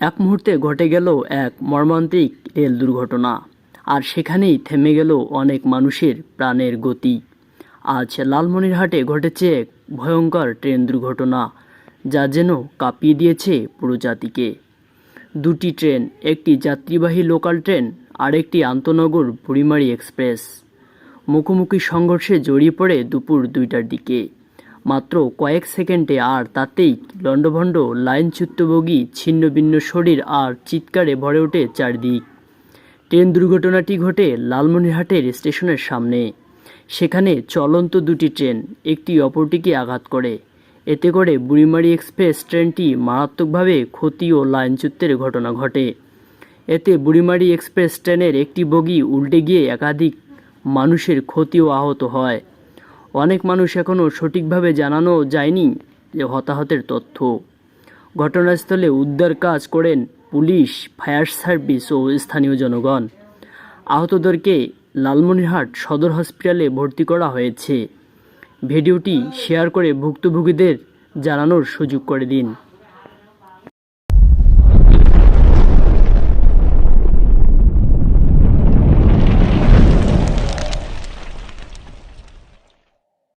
এক মুহূর্তে ঘটে গেল এক মর্মান্তিক রেল দুর্ঘটনা, আর সেখানেই থেমে গেল অনেক মানুষের প্রাণের গতি। আজ লালমনিরহাটে ঘটেছে এক ভয়ঙ্কর ট্রেন দুর্ঘটনা, যা যেন কাঁপিয়ে দিয়েছে পুরো জাতিকে দুটি ট্রেন, একটি যাত্রীবাহী লোকাল ট্রেন, আর একটি আন্তনগর বুড়িমারি এক্সপ্রেস। মুখোমুখি সংঘর্ষে জড়িয়ে পড়ে দুপুর দুইটার দিকে। মাত্র কয়েক সেকেন্ডে আর তাতেই লণ্ডভণ্ড ছিন্ন ভিন্ন শরীর আর চিৎকারে ভরে ওঠে চারদিক। ট্রেন দুর্ঘটনাটি ঘটে লালমনিরহাটের স্টেশনের সামনে। সেখানে চলন্ত দুটি ট্রেন, একটি অপরটিকে আঘাত করে। এতে করে বুড়িমারি এক্সপ্রেস ট্রেনটি মারাত্মকভাবে ক্ষতি ও লাইনচ্যুতের ঘটনা ঘটে। এতে বুড়িমারি এক্সপ্রেস ট্রেনের একটি বগি উল্টে গিয়ে একাধিক মানুষের ক্ষতি ও আহত হয়। অনেক মানুষ এখনও সঠিকভাবে জানানো যায়নি যে হতাহতের তথ্য। ঘটনাস্থলে উদ্ধার কাজ করেন পুলিশ, ফায়ার সার্ভিস ও স্থানীয় জনগণ। আহতদেরকে লালমনিরহাট সদর হসপিটালে ভর্তি করা হয়েছে। ভিডিওটি শেয়ার করে ভুক্তভোগীদের জানানোর সুযোগ করে দিন।